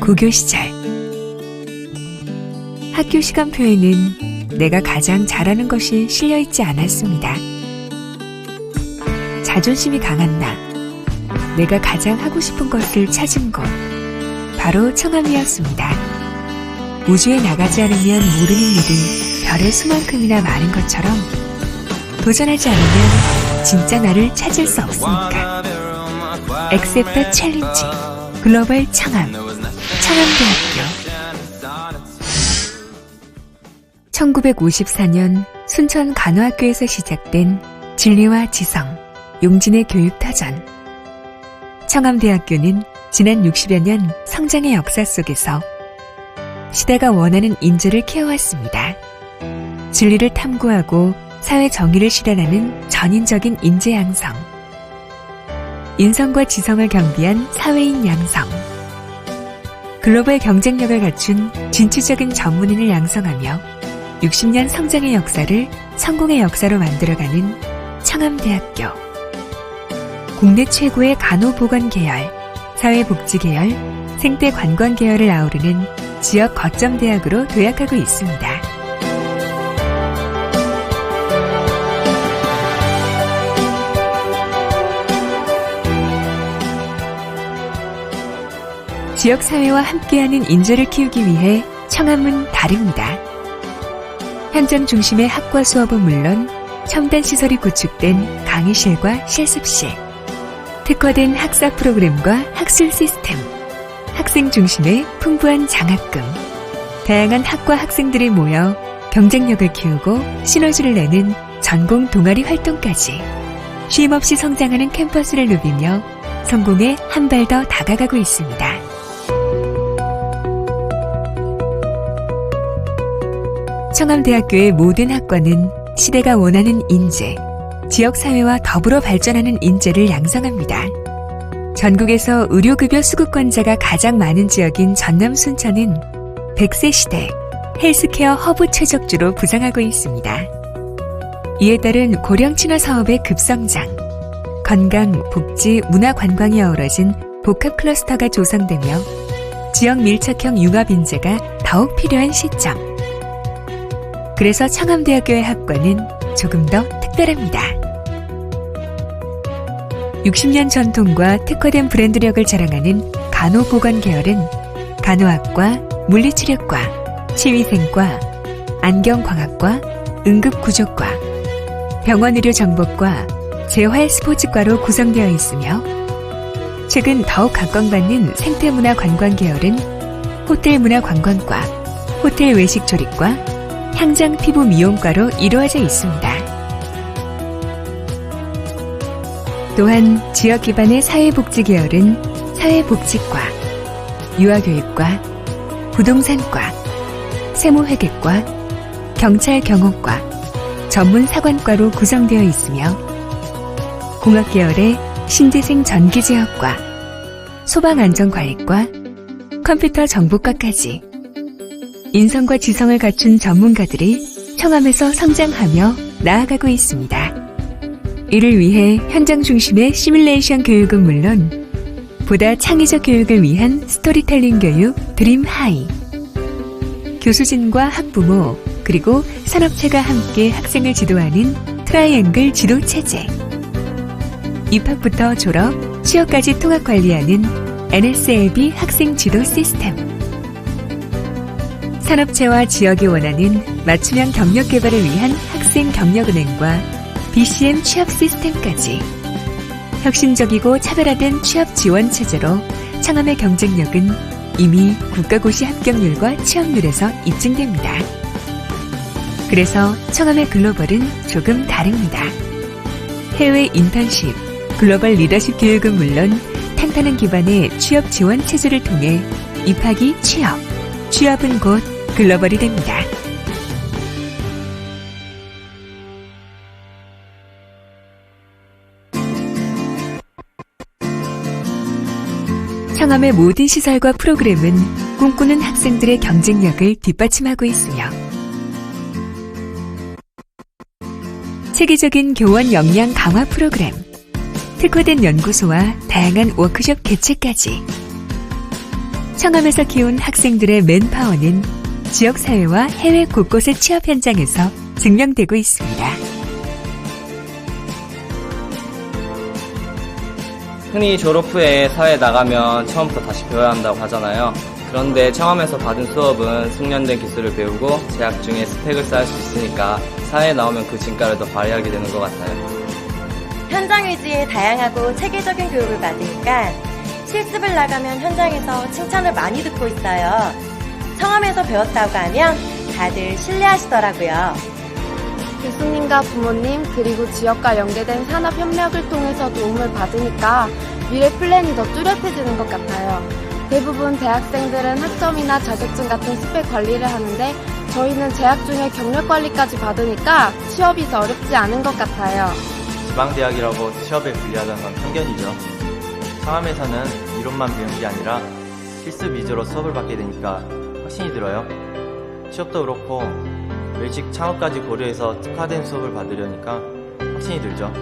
고교 시절 학교 시간표에는 내가 가장 잘하는 것이 실려 있지 않았습니다. 자존심이 강한 나, 내가 가장 하고 싶은 것을 찾은 곳, 바로 청함이었습니다. 우주에 나가지 않으면 모르는 일이 별의 수만큼이나 많은 것처럼 도전하지 않으면 진짜 나를 찾을 수 없으니까. 엑셉터 챌린지 글로벌 청함 청함대학교 1954년 순천 간호학교에서 시작된 진리와 지성, 용진의 교육터전. 청암대학교는 지난 60여 년 성장의 역사 속에서 시대가 원하는 인재를 키워왔습니다. 진리를 탐구하고 사회 정의를 실현하는 전인적인 인재 양성. 인성과 지성을 경비한 사회인 양성. 글로벌 경쟁력을 갖춘 진취적인 전문인을 양성하며 60년 성장의 역사를 성공의 역사로 만들어가는 청암대학교. 국내 최고의 간호보건 계열, 사회복지 계열, 생태 관광 계열을 아우르는 지역 거점 대학으로 도약하고 있습니다. 지역 사회와 함께하는 인재를 키우기 위해 청암은 다릅니다. 현장 중심의 학과 수업은 물론 첨단 시설이 구축된 강의실과 실습실, 특화된 학사 프로그램과 학술 시스템, 학생 중심의 풍부한 장학금, 다양한 학과 학생들이 모여 경쟁력을 키우고 시너지를 내는 전공 동아리 활동까지 쉼없이 성장하는 캠퍼스를 누비며 성공에 한 발 더 다가가고 있습니다. 청암대학교의 모든 학과는 시대가 원하는 인재, 지역사회와 더불어 발전하는 인재를 양성합니다. 전국에서 의료급여 수급권자가 가장 많은 지역인 전남 순천은 100세 시대 헬스케어 허브 최적주로 부상하고 있습니다. 이에 따른 고령 친화 사업의 급성장, 건강, 복지, 문화 관광이 어우러진 복합 클러스터가 조성되며 지역 밀착형 융합 인재가 더욱 필요한 시점. 그래서 청암대학교의 학과는 조금 더 특별합니다. 60년 전통과 특화된 브랜드력을 자랑하는 간호보건 계열은 간호학과, 물리치료과, 치위생과, 안경광학과, 응급구조과, 병원의료정보과, 재활스포츠과로 구성되어 있으며 최근 더욱 각광받는 생태문화관광 계열은 호텔문화관광과, 호텔 외식조리과, 향장 피부 미용과로 이루어져 있습니다. 또한 지역 기반의 사회복지 계열은 사회복지과, 유아교육과, 부동산과, 세무회계과, 경찰 경호과, 전문 사관과로 구성되어 있으며 공학 계열의 신재생 전기제어과, 소방안전관리과, 컴퓨터 정보과까지 인성과 지성을 갖춘 전문가들이 청암에서 성장하며 나아가고 있습니다. 이를 위해 현장 중심의 시뮬레이션 교육은 물론 보다 창의적 교육을 위한 스토리텔링 교육 드림하이. 교수진과 학부모 그리고 산업체가 함께 학생을 지도하는 트라이앵글 지도 체제. 입학부터 졸업, 취업까지 통합 관리하는 NSLB 학생 지도 시스템 산업체와 지역이 원하는 맞춤형 경력 개발을 위한 학생 경력은행과 BCM 취업 시스템까지 혁신적이고 차별화된 취업 지원 체제로 창암의 경쟁력은 이미 국가고시 합격률과 취업률에서 입증됩니다. 그래서 청암의 글로벌은 조금 다릅니다. 해외 인턴십, 글로벌 리더십 교육은 물론 탄탄한 기반의 취업 지원 체제를 통해 입학이 취업, 취업은 곧 글로벌이 됩니다. 청암의 모든 시설과 프로그램은 꿈꾸는 학생들의 경쟁력을 뒷받침하고 있으며 체계적인 교원 역량 강화 프로그램, 특화된 연구소와 다양한 워크숍 개최까지 청암에서 키운 학생들의 맨파워는 지역사회와 해외 곳곳의 취업 현장에서 증명되고 있습니다. 흔히 졸업 후에 사회에 나가면 처음부터 다시 배워야 한다고 하잖아요. 그런데 청암에서 받은 수업은 숙련된 기술을 배우고 재학 중에 스펙을 쌓을 수 있으니까 사회에 나오면 그 진가를 더 발휘하게 되는 것 같아요. 현장 의지에 다양하고 체계적인 교육을 받으니까 실습을 나가면 현장에서 칭찬을 많이 듣고 있어요. 청암에서 배웠다고 하면 다들 신뢰하시더라고요. 교수님과 부모님 그리고 지역과 연계된 산업 협력을 통해서 도움을 받으니까 미래 플랜이 더 뚜렷해지는 것 같아요. 대부분 대학생들은 학점이나 자격증 같은 스펙 관리를 하는데 저희는 재학 중에 경력 관리까지 받으니까 취업이 더 어렵지 않은 것 같아요. 지방대학이라고 취업에 불리하다는 건 편견이죠. 청암에서는 이론만 배우는 게 아니라 실습 위주로 수업을 받게 되니까 확신이 들어요. 취업도 그렇고 외식 창업까지 고려해서 특화된 수업을 받으려니까 확신이 들죠.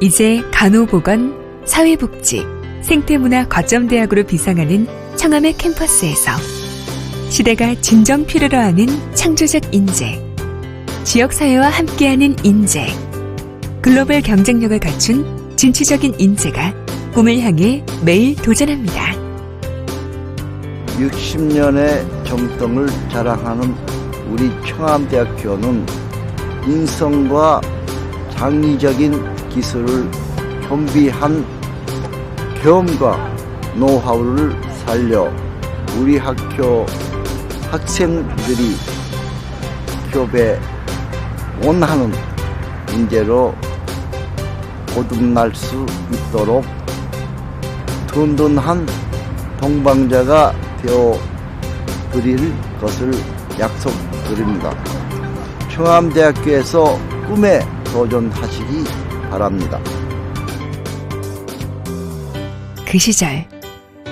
이제 간호보건, 사회복지, 생태문화 거점대학으로 비상하는 청암의 캠퍼스에서 시대가 진정 필요로 하는 창조적 인재, 지역사회와 함께하는 인재, 글로벌 경쟁력을 갖춘 진취적인 인재가 꿈을 향해 매일 도전합니다. 60년의 정통을 자랑하는 우리 청암대학교는 인성과 창의적인 기술을 겸비한 경험과 노하우를 살려 우리 학교 학생들이 기업에 원하는 인재로 거듭날 수 있도록 든든한 동방자가 되어 드릴 것을 약속드립니다. 청암대학교에서 꿈에 도전하시기 바랍니다. 그 시절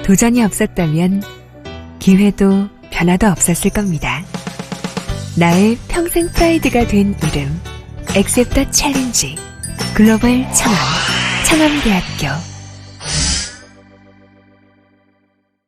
도전이 없었다면 기회도 변화도 없었을 겁니다. 나의 평생 프라이드가 된 이름 엑셉터 챌린지 글로벌 청암 청암대학교